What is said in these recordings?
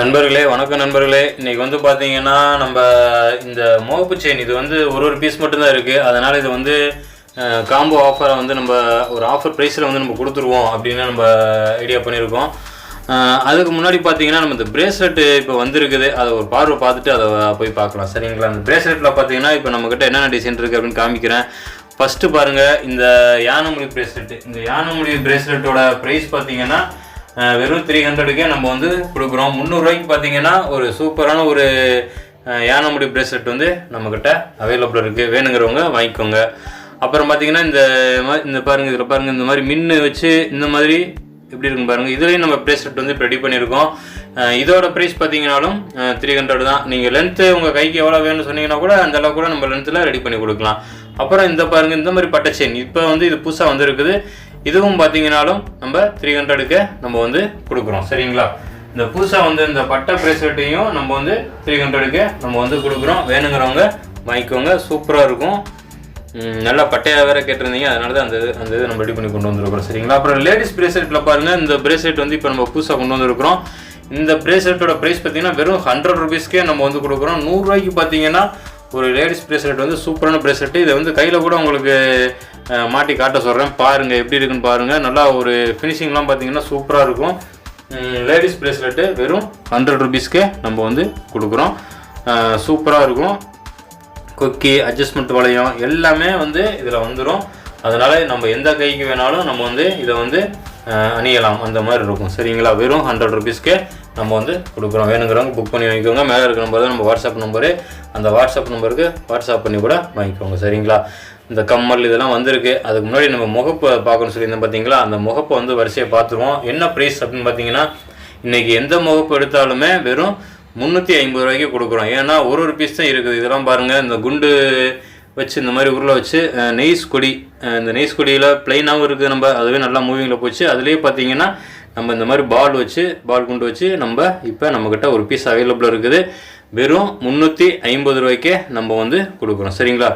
நண்பர்களே வணக்கம் நண்பர்களே. இன்றைக்கி வந்து பார்த்தீங்கன்னா நம்ம இந்த மோப்பு செயின் இது வந்து ஒரு ஒரு பீஸ் மட்டும்தான் இருக்குது அதனால் இது வந்து காம்போ ஆஃபரை வந்து நம்ம ஒரு ஆஃபர் ப்ரைஸில் வந்து நம்ம கொடுத்துருவோம் அப்படின்னு நம்ம ஐடியா பண்ணியிருக்கோம். அதுக்கு முன்னாடி பார்த்தீங்கன்னா நம்ம இந்த பிரேஸ்லெட்டு இப்போ வந்திருக்குது. அதை ஒரு பார்வை பார்த்துட்டு அதை போய் பார்க்கலாம். சரிங்களா? அந்த பிரேஸ்லெட்டில் பார்த்தீங்கன்னா இப்போ நம்மக்கிட்ட என்னென்ன டிசைன் இருக்குது அப்படின்னு காமிக்கிறேன். ஃபஸ்ட்டு பாருங்கள் இந்த யானைமுடி பிரேஸ்லெட்டு இந்த யானைமுடி பிரேஸ்லெட்டோட ப்ரைஸ் பார்த்தீங்கன்னா வெறும் த்ரீ ஹண்ட்ரடுக்கே நம்ம வந்து கொடுக்குறோம். முந்நூறுரூவாய்க்கு பார்த்தீங்கன்னா ஒரு சூப்பரான ஒரு அஹ், யானைமுடி பிரேஸ்லெட் வந்து நம்மக்கிட்ட அவைலபிள் இருக்குது வேணுங்கிறவங்க வாங்கிக்கோங்க. அப்புறம் பார்த்தீங்கன்னா இந்த மாதிரி இந்த பாருங்கள் இதில் பாருங்கள் இந்த மாதிரி மின்னு வச்சு இந்த மாதிரி எப்படி இருக்கும் பாருங்கள் இதுலேயும் நம்ம ப்ரேஸ்லெட் வந்து ரெடி பண்ணியிருக்கோம். இதோட ப்ரைஸ் பார்த்தீங்கனாலும் த்ரீ ஹண்ட்ரட் தான். நீங்கள் லென்த்து உங்கள் கைக்கு எவ்வளோ வேணும்னு சொன்னீங்கன்னா கூட அந்தளவுக்கு கூட நம்ம லென்த்தில் ரெடி பண்ணி கொடுக்கலாம். அப்புறம் இந்த பாருங்கள் இந்த மாதிரி பட்டை செயின் இப்போ வந்து இது புதுசாக வந்திருக்குது. இதுவும் பார்த்தீங்கன்னாலும் நம்ம த்ரீ ஹண்ட்ரடுக்கு நம்ம வந்து கொடுக்குறோம். சரிங்களா? இந்த புதுசாக வந்து இந்த பட்டை பிரேஸ்லெட்டையும் நம்ம வந்து த்ரீ ஹண்ட்ரடுக்கு நம்ம வந்து கொடுக்குறோம். வேணுங்கிறவங்க வாங்கிக்கோங்க. சூப்பராக இருக்கும். நல்லா பட்டையாக வேற கேட்டிருந்தீங்க. அதனால தான் அந்த இது அந்த இது நம்ம ரெடி பண்ணி கொண்டு வந்திருக்கிறோம். சரிங்களா? அப்புறம் லேடிஸ் பிரேஸ்லெட்டில் பாருங்கள் இந்த பிரேஸ்லெட் வந்து இப்போ நம்ம புதுசாக கொண்டு வந்திருக்கிறோம். இந்த பிரேஸ்லெட்டோட ப்ரைஸ் பார்த்தீங்கன்னா வெறும் ஹண்ட்ரட் ருபீஸ்க்கே நம்ம வந்து கொடுக்குறோம். நூறுரூவாய்க்கு பார்த்தீங்கன்னா ஒரு லேடிஸ் பிரேஸ்லெட் வந்து சூப்பரான பிரேஸ்லெட்டு இதை வந்து கையில் கூட உங்களுக்கு மாட்டி காட்ட சொல்கிறேன் பாருங்கள் எப்படி இருக்குன்னு பாருங்கள் நல்லா ஒரு ஃபினிஷிங்லாம் பார்த்தீங்கன்னா சூப்பராக இருக்கும். லேடிஸ் ப்ரேஸ்லெட்டு வெறும் ஹண்ட்ரட் ருபீஸ்க்கே நம்ம வந்து கொடுக்குறோம். சூப்பராக இருக்கும். கொக்கி அட்ஜஸ்ட்மெண்ட் வளையம் எல்லாமே வந்து இதில் வந்துடும் அதனால் நம்ம எந்த கைக்கு வேணாலும் நம்ம வந்து இதை வந்து அணியலாம். அந்த மாதிரி இருக்கும். சரிங்களா? வெறும் ஹண்ட்ரட் ருபீஸ்க்கே நம்ம வந்து கொடுக்குறோம். வேணுங்கிறவங்க புக் பண்ணி வாங்கிக்கோங்க. மேலே இருக்கிற நம்பர் தான் நம்ம வாட்ஸ்அப் நம்பரு அந்த வாட்ஸ்அப் நம்பருக்கு வாட்ஸ்அப் பண்ணி கூட வாங்கிக்கோங்க. சரிங்களா? இந்த கம்மல் இதெல்லாம் வந்திருக்கு. அதுக்கு முன்னாடி நம்ம முகப்பை பார்க்கணும்னு சொல்லியிருந்தோம் பார்த்தீங்களா? அந்த முகப்பை வந்து வரிசையை பார்த்துருவோம். என்ன ப்ரைஸ் அப்படின்னு பார்த்தீங்கன்னா இன்றைக்கி எந்த முகப்பு எடுத்தாலுமே வெறும் முந்நூற்றி ஐம்பது ரூபாய்க்கு கொடுக்குறோம். ஏன்னா ஒரு ஒரு பீஸ் தான் இருக்குது. இதெல்லாம் பாருங்கள் இந்த குண்டு வச்சு இந்த மாதிரி உருளை வச்சு நெய்ஸ் கொடி. இந்த நெய்ஸ் கொடியில் ப்ளைனாகவும் இருக்குது நம்ம. அதுவே நல்லா மூவிங்கில் போச்சு. அதுலேயே பார்த்தீங்கன்னா நம்ம இந்த மாதிரி பால் வச்சு பால் குண்டு வச்சு நம்ம இப்போ நம்மக்கிட்ட ஒரு பீஸ் அவைலபிளாக இருக்குது. வெறும் முந்நூற்றி ஐம்பது ரூபாய்க்கே நம்ம வந்து கொடுக்குறோம். சரிங்களா?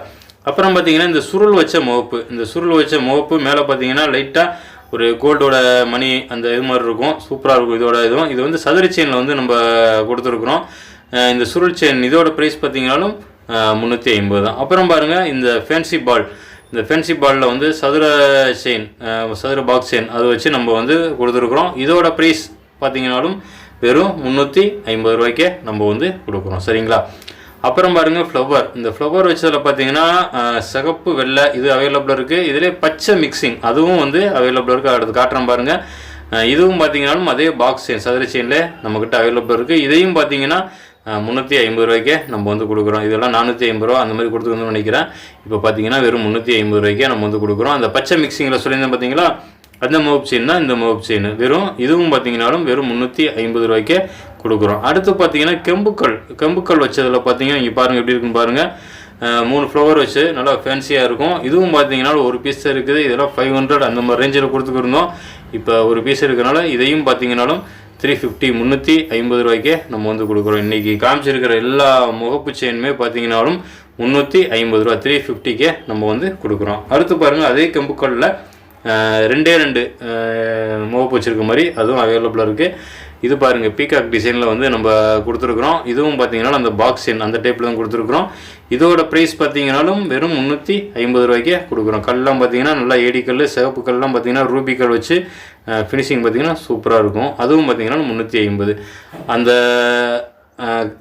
அப்புறம் பார்த்தீங்கன்னா இந்த சுருள் வச்ச முகப்பு. இந்த சுருள் வச்ச முகப்பு மேலே பார்த்தீங்கன்னா லைட்டாக ஒரு கோல்டோட மணி அந்த இது மாதிரி இருக்கும். சூப்பராக இருக்கும் இதோட இதுவும். இது வந்து சதுர செயினில் வந்து நம்ம கொடுத்துருக்குறோம். இந்த சுருள் செயின் இதோட ப்ரைஸ் பார்த்தீங்கன்னாலும் முந்நூற்றி ஐம்பது தான். அப்புறம் பாருங்கள் இந்த ஃபேன்சி பால் இந்த ஃபேன்சி பாலில் வந்து சதுர செயின் சதுர பாக்ஸ் செயின் அதை வச்சு நம்ம வந்து கொடுத்துருக்குறோம். இதோட ப்ரைஸ் பார்த்தீங்கன்னாலும் வெறும் முந்நூற்றி ஐம்பது ரூபாய்க்கே நம்ம வந்து கொடுக்குறோம். சரிங்களா? அப்புறம் பாருங்க ஃப்ளவர் இந்த ஃப்ளவர் வச்சதில் பார்த்தீங்கன்னா சிகப்பு வெள்ளை இது அவைலபிளாக இருக்குது இதிலே பச்சை மிக்சிங் அதுவும் வந்து அவைலபிளாக இருக்குது அடுத்து காட்டுறேன் பாருங்கள் இதுவும் பார்த்தீங்கன்னாலும் அதே பாக்ஸ் செயின் சதுர செயினில் நம்மக்கிட்ட அவைலபிள் இருக்குது இதையும் பார்த்தீங்கன்னா முந்நூற்றி ஐம்பது ரூபாய்க்கே நம்ம வந்து கொடுக்குறோம். இதெல்லாம் நானூற்றி ஐம்பது ரூபா அந்த மாதிரி கொடுத்துருந்தோம்னு நினைக்கிறேன். இப்போ பார்த்தீங்கன்னா வெறும் முந்நூற்றி ஐம்பது ரூபாய்க்கே நம்ம வந்து கொடுக்குறோம். அந்த பச்சை மிக்சிங்கில் சொல்லியிருந்தேன் பார்த்தீங்களா அந்த மோப் செயின் தான் இந்த மோப் செயின் வெறும் இதுவும் பார்த்தீங்கன்னாலும் வெறும் முந்நூற்றி ஐம்பது ரூபாய்க்கே கொடுக்குறோம். அடுத்து பார்த்தீங்கன்னா கெம்புக்கல் கெம்புக்கல் வச்சதில் பார்த்தீங்கன்னா இங்கே பாருங்கள் எப்படி இருக்குன்னு பாருங்கள் மூணு ஃப்ளவர் வச்சு நல்லா ஃபேன்சியாக இருக்கும். இதுவும் பார்த்தீங்கன்னா ஒரு பீஸ் இருக்குது. இதெல்லாம் ஃபைவ் ஹண்ட்ரட் அந்த மாதிரி ரேஞ்சில் கொடுத்துக்கிருந்தோம். இப்போ ஒரு பீஸ் இருக்கிறனால இதையும் பார்த்தீங்கன்னாலும் த்ரீ ஃபிஃப்டி முந்நூற்றி ஐம்பது ரூபாய்க்கே நம்ம வந்து கொடுக்குறோம். இன்றைக்கி காமிச்சிருக்கிற எல்லா முகப்பு செயினுமே பார்த்தீங்கன்னாலும் முந்நூற்றி ஐம்பது ரூபா த்ரீ ஃபிஃப்டிக்கே நம்ம வந்து கொடுக்குறோம். அடுத்து பாருங்கள் அதே கெம்புக்கல்லில் ரெண்டே ரெண்டு முகப்பு வச்சுருக்க மாதிரி அதுவும் அவைலபிளாக இருக்குது இது பாருங்கள் பீகாக் டிசைனில் வந்து நம்ம கொடுத்துருக்குறோம். இதுவும் பார்த்தீங்கன்னா அந்த பாக்ஸ் செயின் அந்த டைப்பில் தான் கொடுத்துருக்குறோம். இதோட ப்ரைஸ் பார்த்தீங்கனாலும் வெறும் முந்நூற்றி ஐம்பது ரூபாய்க்கே கொடுக்குறோம். கல்லாம் பார்த்தீங்கன்னா நல்லா ஏடி சிவப்பு கல்லாம் பார்த்தீங்கன்னா ரூபிக்கல் வச்சு ஃபினிஷிங் பார்த்தீங்கன்னா சூப்பராக இருக்கும். அதுவும் பார்த்தீங்கன்னா முந்நூற்றி ஐம்பது. அந்த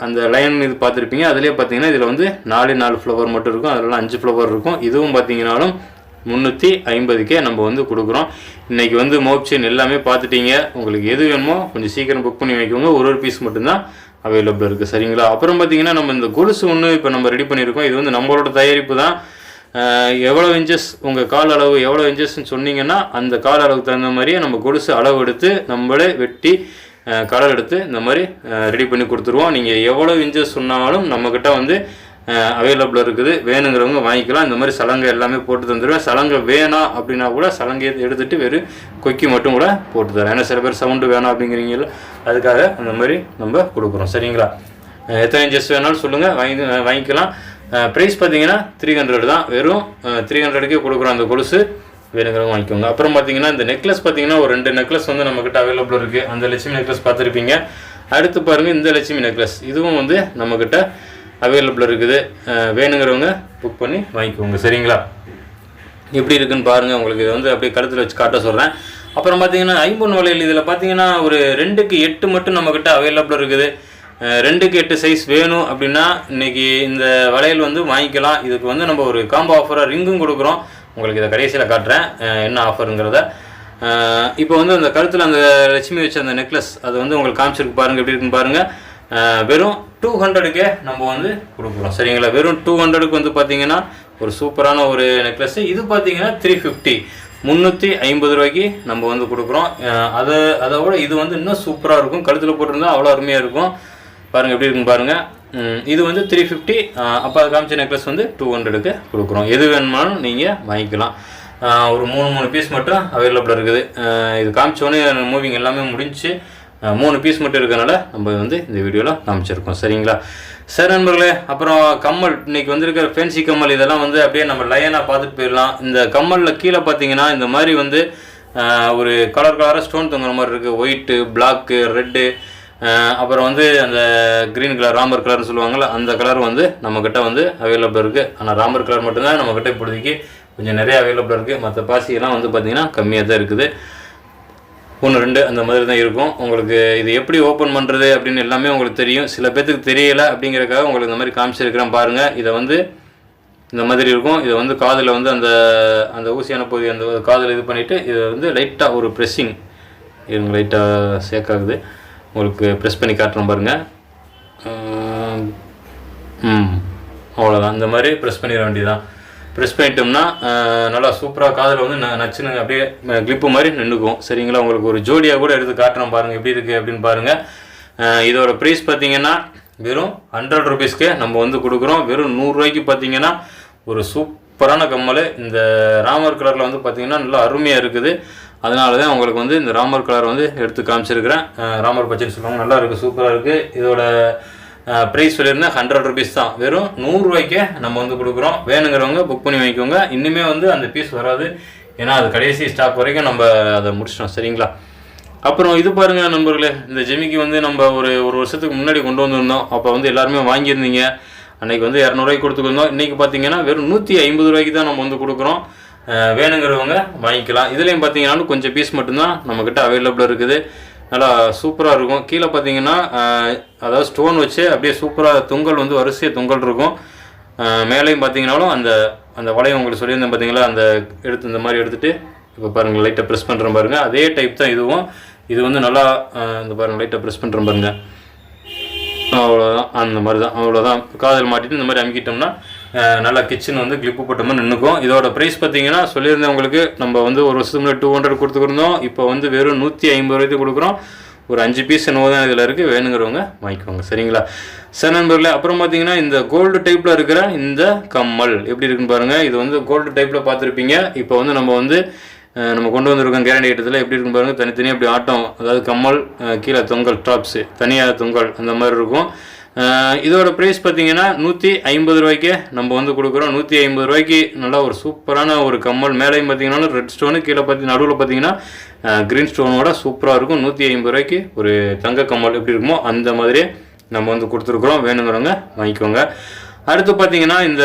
அந்த லைன் இது பார்த்துருப்பீங்க. அதிலே பார்த்தீங்கன்னா இதில் வந்து நாலு நாலு ஃப்ளவர் மட்டும் இருக்கும். அதில் அஞ்சு ஃப்ளவர் இருக்கும். இதுவும் பார்த்தீங்கனாலும் முந்நூற்றி ஐம்பதுக்கே நம்ம வந்து கொடுக்குறோம். இன்றைக்கி வந்து மோப்செயின் எல்லாமே பார்த்துட்டீங்க. உங்களுக்கு எது வேணுமோ கொஞ்சம் சீக்கிரம் புக் பண்ணி வைக்கோங்க. ஒரு ஒரு பீஸ் மட்டும்தான் அவைலபிள் இருக்குது சரிங்களா? அப்புறம் பார்த்தீங்கன்னா நம்ம இந்த கொலுசு ஒன்று இப்போ நம்ம ரெடி பண்ணியிருக்கோம். இது வந்து நம்மளோட தயாரிப்பு தான். எவ்வளோ இன்ச்சஸ் உங்கள் கால் அளவு எவ்வளோ இன்ச்சஸ்ன்னு சொன்னீங்கன்னா அந்த கால் அளவுக்கு தகுந்த மாதிரியே நம்ம கொலுசு அளவு எடுத்து நம்மளே வெட்டி கலர் எடுத்து இந்த மாதிரி ரெடி பண்ணி கொடுத்துருவோம். நீங்கள் எவ்வளோ இன்ச்சஸ் சொன்னாலும் நம்மக்கிட்ட வந்து அவைலபிள் இருக்குது. வேணுங்கிறவங்க வாங்கிக்கலாம். இந்த மாதிரி சலங்கை எல்லாமே போட்டு தந்துடுவேன் சலங்கை வேணாம் அப்படின்னா கூட சலங்கை எடுத்துகிட்டு வெறும் கொக்கி மட்டும் கூட போட்டு தரேன். ஏன்னா சில பேர் சவுண்டு வேணாம் அப்படிங்கிறீங்கள அதுக்காக அந்த மாதிரி நம்ம கொடுக்குறோம். சரிங்களா? எத்தனை இன்ச்சஸ் வேணாலும் சொல்லுங்கள் வாங்கி வாங்கிக்கலாம். ப்ரைஸ் பார்த்தீங்கன்னா த்ரீ ஹண்ட்ரட் தான். வெறும் த்ரீ ஹண்ட்ரடுக்கே கொடுக்குறோம் அந்த கொலுசு. வேணுங்கிறவங்க வாங்கிக்கோங்க. அப்புறம் பார்த்தீங்கன்னா இந்த நெக்லஸ் பார்த்தீங்கன்னா ஒரு ரெண்டு நெக்லஸ் வந்து நம்மக்கிட்ட அவைலபிள் இருக்குது அந்த லட்சுமி நெக்லஸ் பார்த்துருப்பீங்க. அடுத்து பாருங்கள் இந்த லட்சுமி நெக்லஸ் இதுவும் வந்து நம்மக்கிட்ட அவைலபிள் இருக்குது. வேணுங்கிறவங்க புக் பண்ணி வாங்கிக்கோங்க. சரிங்களா? எப்படி இருக்குன்னு பாருங்கள் உங்களுக்கு இதை வந்து அப்படியே கருத்தில் வச்சு காட்ட சொல்கிறேன் அப்புறம் பார்த்தீங்கன்னா ஐம்பொன் வளையல் இதில் பார்த்தீங்கன்னா ஒரு ரெண்டுக்கு எட்டு மட்டும் நம்மக்கிட்ட அவைலபிள் இருக்குது. ரெண்டுக்கு எட்டு சைஸ் வேணும் அப்படின்னா இன்றைக்கி இந்த வளையல் வந்து வாங்கிக்கலாம். இதுக்கு வந்து நம்ம ஒரு காம்போ ஆஃபராக ரிங்கும் கொடுக்குறோம். உங்களுக்கு இதை கடைசியில் காட்டுறேன். என்ன ஆஃபருங்கிறத இப்போ வந்து அந்த கழுத்தில் அந்த லட்சுமி வச்ச அந்த நெக்லஸ் அது வந்து உங்களுக்கு காமிச்சிருக்கு பாருங்கள் எப்படி இருக்குன்னு பாருங்கள் வெறும் டூ ஹண்ட்ரடுக்கே நம்ம வந்து கொடுக்குறோம் சரிங்களா? வெறும் டூ ஹண்ட்ரடுக்கு வந்து பார்த்தீங்கன்னா ஒரு சூப்பரான ஒரு நெக்லஸ் இது பார்த்தீங்கன்னா த்ரீ ஃபிஃப்டி முந்நூற்றி ஐம்பது ரூபாய்க்கு நம்ம வந்து கொடுக்குறோம். அதை அதை விட இது வந்து இன்னும் சூப்பராக இருக்கும். கழுத்தில் போட்டிருந்தா அவ்வளோ அருமையாக இருக்கும். பாருங்கள் எப்படி இருக்குன்னு பாருங்கள் இது வந்து த்ரீ ஃபிஃப்டி அப்போ அது காமிச்ச நெக்லஸ் வந்து டூ ஹண்ட்ரடுக்கு கொடுக்குறோம். எது வேணுமானாலும் நீங்கள் வாங்கிக்கலாம். ஒரு மூணு மூணு பீஸ் மட்டும் அவைலபிளாக இருக்குது. இது காமிச்சோன்னே மூவிங் எல்லாமே முடிஞ்சு மூணு பீஸ் மட்டும் இருக்கிறனால நம்ம வந்து இந்த வீடியோவில் காமிச்சிருக்கோம். சரிங்களா? சரி நண்பர்களே அப்புறம் கம்மல். இன்றைக்கி வந்திருக்கிற ஃபேன்சி கம்மல் இதெல்லாம் வந்து அப்படியே நம்ம லைனாக பார்த்துட்டு போயிடலாம். இந்த கம்மலில் கீழே பார்த்தீங்கன்னா இந்த மாதிரி வந்து ஒரு கலர் கலராக ஸ்டோன் தொங்குற மாதிரி இருக்குது ஒயிட்டு பிளாக்கு ரெட்டு அப்புறம் வந்து அந்த க்ரீன் கலர் ராமர் கலர்னு சொல்லுவாங்கள்ல அந்த கலர் வந்து நம்மக்கிட்ட வந்து அவைலபிள் இருக்குது ஆனால் ராமர் கலர் மட்டும்தான் நம்மக்கிட்ட இப்போதைக்கு கொஞ்சம் நிறைய அவைலபிள் இருக்குது மற்ற பாசியெல்லாம் வந்து பார்த்திங்கன்னா கம்மியாக தான் இருக்குது. ஒன்று ரெண்டு அந்த மாதிரி தான் இருக்கும். உங்களுக்கு இது எப்படி ஓப்பன் பண்ணுறது அப்படின்னு எல்லாமே உங்களுக்கு தெரியும். சில பேர்த்துக்கு தெரியலை அப்படிங்கிறக்காக உங்களுக்கு இந்த மாதிரி காமிச்சிருக்கிறேன் பாருங்கள் இதை வந்து இந்த மாதிரி இருக்கும். இதை வந்து காதில் வந்து அந்த அந்த ஊசியான பகுதி அந்த காதில் இது பண்ணிவிட்டு இதை வந்து லைட்டாக ஒரு ப்ரெஸ்ஸிங் இருங்க லைட்டாக சேக்காகுது உங்களுக்கு ப்ரெஸ் பண்ணி காட்டுறோம் பாருங்கள் ம் அவ்வளோதான் இந்த மாதிரி ப்ரெஸ் பண்ணிட வேண்டியதான் ப்ரெஸ் பண்ணிட்டோம்னா நல்லா சூப்பராக காதில் வந்து ந- நச்சுன்னு அப்படியே கிளிப்பு மாதிரி நின்றுக்கும். சரிங்களா? உங்களுக்கு ஒரு ஜோடியாக கூட எடுத்து காட்டுறேன் பாருங்கள் எப்படி இருக்குது அப்படின்னு பாருங்கள் இதோட ப்ரைஸ் பார்த்தீங்கன்னா வெறும் ஹண்ட்ரட் ருபீஸ்க்கு நம்ம வந்து கொடுக்குறோம். வெறும் நூறுரூவாய்க்கு பார்த்தீங்கன்னா ஒரு சூப்பரான கம்மல். இந்த ராமர் கலரில் வந்து பார்த்தீங்கன்னா நல்லா அருமையாக இருக்குது. அதனால தான் உங்களுக்கு வந்து இந்த ராமர் கலர் வந்து எடுத்து காமிச்சிருக்கிறேன். ராமர் பச்சைன்னு சொல்லுவாங்க நல்லா இருக்குது சூப்பராக இருக்குது இதோட ப்ரைஸ் சொல்லியிருந்தேன் ஹண்ட்ரட் ருபீஸ் தான். வெறும் நூறுரூவாய்க்கே நம்ம வந்து கொடுக்குறோம். வேணுங்கிறவங்க புக் பண்ணி வாங்கிக்கோங்க. இன்னுமே வந்து அந்த பீஸ் வராது. ஏன்னா அது கடைசி ஸ்டாக் வரைக்கும் நம்ம அதை முடிச்சிட்டோம். சரிங்களா? அப்புறம் இது பாருங்கள் நண்பர்களே இந்த ஜெமிக்கு வந்து நம்ம ஒரு ஒரு வருஷத்துக்கு முன்னாடி கொண்டு வந்திருந்தோம். அப்போ வந்து எல்லாருமே வாங்கியிருந்தீங்க. அன்னைக்கு வந்து இரநூறுவாய்க்கு கொடுத்துருந்தோம் இன்றைக்கி பார்த்தீங்கன்னா வெறும் நூற்றி ஐம்பது ரூபாய்க்கு தான் நம்ம வந்து கொடுக்குறோம். வேணுங்கிறவங்க வாங்கிக்கலாம். இதுலேயும் பார்த்தீங்கன்னா கொஞ்சம் பீஸ் மட்டும்தான் நம்மக்கிட்ட அவைலபிள் இருக்குது. நல்லா சூப்பராக இருக்கும். கீழே பார்த்தீங்கன்னா அதாவது ஸ்டோன் வச்சு அப்படியே சூப்பராக தொங்கல் வந்து வரிசையாக தொங்கல் இருக்கும். மேலேயும் பார்த்தீங்கன்னாலும் அந்த அந்த வளையம் உங்களுக்கு சொல்லியிருந்தேன் பார்த்தீங்களா? அந்த எடுத்து இந்த மாதிரி எடுத்துகிட்டு இப்போ பாருங்கள் லைட்டாக ப்ரெஸ் பண்ணுற பாருங்கள் அதே டைப் தான் இதுவும். இது வந்து நல்லா இந்த பாருங்கள் லைட்டாக ப்ரெஸ் பண்ணுறேன் பாருங்கள் அவ்வளோதான் அந்த மாதிரி தான். அவ்வளோதான் காதல் மாட்டிட்டு இந்த மாதிரி அமுக்கிட்டோம்னா நல்லா கிச்சன் வந்து கிளிப்பு போட்ட மாதிரி நின்றுக்கும் இதோட ப்ரைஸ் பார்த்தீங்கன்னா சொல்லியிருந்தேன் உங்களுக்கு நம்ம வந்து ஒரு வருஷத்துக்கு முன்னாடி டூ ஹண்ட்ரட் கொடுத்துருந்தோம். இப்போ வந்து வெறும் நூற்றி ஐம்பது ரூபாய்க்கு கொடுக்குறோம். ஒரு அஞ்சு பீஸ் என்னவோ தான் இதில் இருக்குது வேணுங்கிறவங்க வாங்கிக்கோங்க. சரிங்களா? சார் நண்பர்களே அப்புறம் பார்த்தீங்கன்னா இந்த கோல்டு டைப்பில் இருக்கிற இந்த கம்மல் எப்படி இருக்குன்னு பாருங்கள் இது வந்து கோல்டு டைப்பில் பார்த்துருப்பீங்க. இப்போ வந்து நம்ம வந்து நம்ம கொண்டு வந்திருக்கோம் கேரண்டி ஐட்டத்தில் எப்படி இருக்கும் பாருங்கள் தனித்தனியாக அப்படி ஆட்டம் அதாவது கம்மல் கீழே தொங்கல் டாப்ஸு தனியாக தொங்கல் அந்த மாதிரி இருக்கும். இதோட ப்ரைஸ் பார்த்தீங்கன்னா நூற்றி ஐம்பது ரூபாய்க்கு நம்ம வந்து கொடுக்குறோம். நூற்றி ஐம்பது ரூபாய்க்கு நல்லா ஒரு சூப்பரான ஒரு கம்மல். மேலேயும் பார்த்தீங்கன்னா ரெட் ஸ்டோனு கீழே பார்த்தி நடுவில் பார்த்தீங்கன்னா க்ரீன் ஸ்டோனோட சூப்பராக இருக்கும். நூற்றி ஐம்பது ரூபாய்க்கு ஒரு தங்க கம்மல் எப்படி இருக்குமோ அந்த மாதிரியே நம்ம வந்து கொடுத்துருக்குறோம். வேணுங்கிறவங்க வாங்கிக்கோங்க. அடுத்து பார்த்தீங்கன்னா இந்த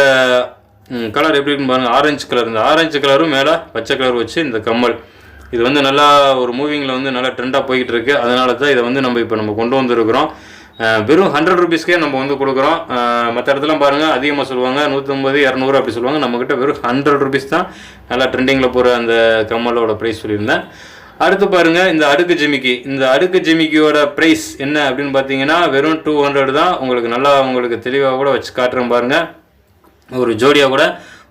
கலர் எப்படி இருக்குன்னு பாருங்கள் ஆரஞ்சு கலர் இந்த ஆரஞ்சு கலரும் மேலே பச்சை கலர் வச்சு இந்த கம்மல். இது வந்து நல்லா ஒரு மூவிங்கில் வந்து நல்லா ட்ரெண்டாக போய்கிட்டு இருக்கு. அதனால தான் இதை வந்து நம்ம இப்போ நம்ம கொண்டு வந்திருக்கிறோம். வெறும் ஹண்ட்ரட் ருபீஸ்க்கே நம்ம வந்து கொடுக்குறோம். மற்ற இடத்துலாம் பாருங்கள் அதிகமாக சொல்லுவாங்க நூற்றம்பது இரநூறு அப்படி சொல்லுவாங்க. நம்மக்கிட்ட வெறும் ஹண்ட்ரட் ருபீஸ் தான் நல்லா ட்ரெண்டிங்கில் போகிற அந்த கம்மலோட ப்ரைஸ் சொல்லியிருந்தேன். அடுத்து பாருங்கள் இந்த அடுக்கு ஜிமிக்கி. இந்த அடுக்கு ஜிமிக்கியோட ப்ரைஸ் என்ன அப்படின்னு பார்த்தீங்கன்னா வெறும் டூ ஹண்ட்ரட் தான். உங்களுக்கு நல்லா உங்களுக்கு தெளிவாக கூட வச்சு காட்டுறேன் பாருங்கள் ஒரு ஜோடியாக கூட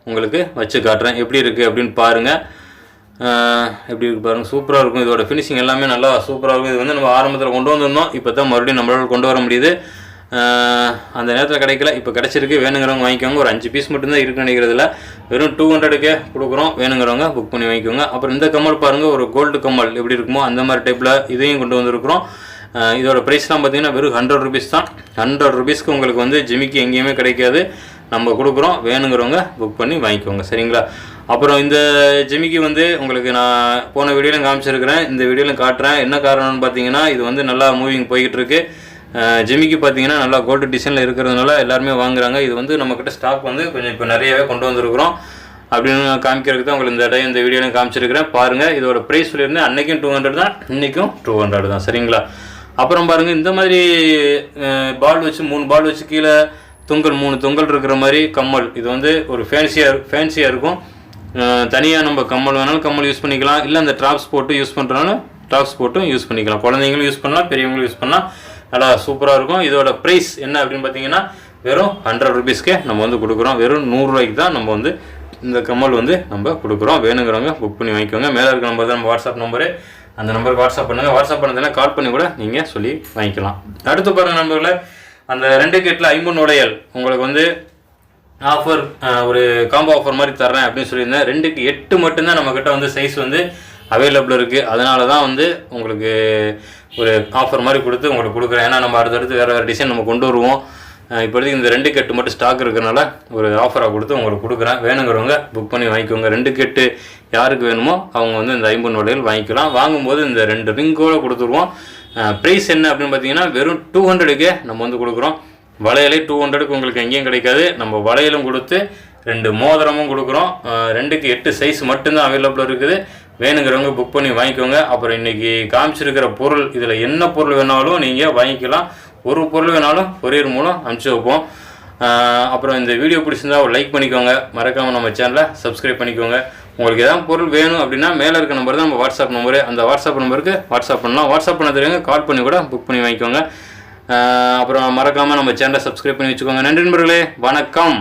உங்களுக்கு வச்சு காட்டுறேன். எப்படி இருக்குது அப்படின்னு பாருங்கள் எப்படி இருக்கு பாருங்கள் சூப்பராக இருக்கும் இதோட ஃபினிஷிங் எல்லாமே நல்லா சூப்பராக இருக்கும். இது வந்து நம்ம ஆரம்பத்தில் கொண்டு வந்திருந்தோம். இப்போ தான் மறுபடியும் நம்மளால் கொண்டு வர முடியுது. அந்த நேரத்தில் கிடைக்கல. இப்போ கிடச்சிருக்கு. வேணுங்கிறவங்க வாங்கிக்கோங்க. ஒரு அஞ்சு பீஸ் மட்டும்தான் இருக்குன்னு நினைக்கிறதுல வெறும் டூ ஹண்ட்ரடுக்கே கொடுக்குறோம். வேணுங்கிறவங்க புக் பண்ணி வாங்கிக்கோங்க. அப்புறம் இந்த கம்மல் பாருங்கள் ஒரு கோல்டு கம்மல் எப்படி இருக்குமோ அந்த மாதிரி டைப்பில் இதையும் கொண்டு வந்திருக்கிறோம். இதோட ப்ரைஸ்லாம் பார்த்தீங்கன்னா வெறும் ஹண்ட்ரட் ருபீஸ் தான். ஹண்ட்ரட் ருபீஸ்க்கு உங்களுக்கு வந்து ஜிமிக்கி எங்கேயுமே கிடைக்காது. நம்ம கொடுக்குறோம் வேணுங்கிறவங்க புக் பண்ணி வாங்கிக்கோங்க. சரிங்களா? அப்புறம் இந்த ஜிமிக்கு வந்து உங்களுக்கு நான் போன வீடியோலையும் காமிச்சிருக்கிறேன். இந்த வீடியோலையும் காட்டுறேன். என்ன காரணம்னு பார்த்தீங்கன்னா இது வந்து நல்லா மூவிங் போய்கிட்டு இருக்கு ஜிமிக்கு பார்த்தீங்கன்னா நல்லா கோல்டு டிசைனில் இருக்கிறதுனால எல்லாருமே வாங்குறாங்க. இது வந்து நம்மக்கிட்ட ஸ்டாக் வந்து கொஞ்சம் இப்போ நிறையவே கொண்டு வந்திருக்கிறோம். அப்படின்னு காமிக்கிறதுக்கு தான் உங்களுக்கு இந்த இடம் இந்த வீடியோலையும் காமிச்சிருக்கிறேன். பாருங்கள் இதோட ப்ரைஸ் சொல்லியிருந்தேன். அன்றைக்கும் டூ ஹண்ட்ரட் தான் இன்றைக்கும் டூ ஹண்ட்ரட் தான். சரிங்களா? அப்புறம் பாருங்கள் இந்த மாதிரி பால் வச்சு மூணு பால் வச்சு கீழே தொங்கல் மூணு தொங்கல் இருக்கிற மாதிரி கம்மல். இது வந்து ஒரு ஃபேன்சியாக ஃபேன்சியாக இருக்கும். தனியாக நம்ம கம்மல் வேணாலும் கம்மல் யூஸ் பண்ணிக்கலாம். இல்லை அந்த ட்ராப்ஸ் போட்டு யூஸ் பண்ணுறனாலும் ட்ராப்ஸ் போட்டும் யூஸ் பண்ணிக்கலாம். குழந்தைங்களும் யூஸ் பண்ணலாம் பெரியவங்களும் யூஸ் பண்ணலாம். நல்லா சூப்பராக இருக்கும். இதோட ப்ரைஸ் என்ன அப்படின்னு பார்த்தீங்கன்னா வெறும் ஹண்ட்ரட் ருபீஸ்க்கே நம்ம வந்து கொடுக்குறோம். வெறும் நூறுரூவாய்க்கு தான் நம்ம வந்து இந்த கம்மல் வந்து நம்ம கொடுக்குறோம். வேணுங்கிறவங்க புக் பண்ணி வாங்கிக்கோங்க. மேலே இருக்க நம்பர் தான் நம்ம வாட்ஸ்அப் நம்பரு அந்த நம்பருக்கு வாட்ஸ்அப் பண்ணுங்கள் வாட்ஸ்அப் பண்ணதுன்னா கால் பண்ணி கூட நீங்கள் சொல்லி வாங்கிக்கலாம். அடுத்து பாருங்கள் நண்பர்களே. அந்த ரெண்டு கிட்டில் ஐம்பன் உடையல் உங்களுக்கு வந்து ஆஃபர் ஒரு காம்போ ஆஃபர் மாதிரி தர்றேன் அப்படின்னு சொல்லியிருந்தேன். ரெண்டுக்கு எட்டு மட்டும்தான் நம்மக்கிட்ட வந்து சைஸ் வந்து அவைலபிள் இருக்குது அதனால தான் வந்து உங்களுக்கு ஒரு ஆஃபர் மாதிரி கொடுத்து உங்களுக்கு கொடுக்குறேன். ஏன்னா நம்ம அடுத்தடுத்து வேறு வேறு டிசைன் நம்ம கொண்டு வருவோம். இப்போதைக்கு இந்த ரெண்டு கெட்டு மட்டும் ஸ்டாக் இருக்கிறனால ஒரு ஆஃபராக கொடுத்து உங்களுக்கு கொடுக்குறேன். வேணுங்கிறவங்க புக் பண்ணி வாங்கிக்கோங்க. ரெண்டு கெட்டு யாருக்கு வேணுமோ அவங்க வந்து இந்த ஐம்பது வளையல் வாங்கிக்கலாம். வாங்கும்போது இந்த ரெண்டு ரிங்கோடு கொடுத்துருவோம். ப்ரைஸ் என்ன அப்படின்னு பார்த்தீங்கன்னா வெறும் டூ ஹண்ட்ரடுக்கே நம்ம வந்து கொடுக்குறோம். வளையலே டூ ஹண்ட்ரடுக்கு உங்களுக்கு எங்கேயும் கிடைக்காது. நம்ம வளையலும் கொடுத்து ரெண்டு மோதிரமும் கொடுக்குறோம். ரெண்டுக்கு எட்டு சைஸ் மட்டும்தான் அவைலபிள் இருக்குது. வேணுங்கிறவங்க புக் பண்ணி வாங்கிக்கோங்க. அப்புறம் இன்றைக்கி காமிச்சிருக்கிற பொருள் இதில் என்ன பொருள் வேணாலும் நீங்கள் வாங்கிக்கலாம். ஒரு பொருள் வேணாலும் கொரியர் மூலம் அனுப்பிச்சி வைப்போம். அப்புறம் இந்த வீடியோ பிடிச்சிருந்தா ஒரு லைக் பண்ணிக்கோங்க. மறக்காமல் நம்ம சேனலை சப்ஸ்கிரைப் பண்ணிக்கோங்க. உங்களுக்கு எதாவது பொருள் வேணும் அப்படின்னா மேலே இருக்க நம்பர் தான் நம்ம வாட்ஸ்அப் நம்பரு அந்த வாட்ஸ்அப் நம்பருக்கு வாட்ஸ்அப் பண்ணலாம். வாட்ஸ்அப் பண்ண தெரியுங்க கால் பண்ணி கூட புக் பண்ணி வாங்கிக்கோங்க. அப்புறம் மறக்காமல் நம்ம சேனலை சப்ஸ்கிரைப் பண்ணி வச்சுக்கோங்க. நன்றி நண்பர்களே. வணக்கம்.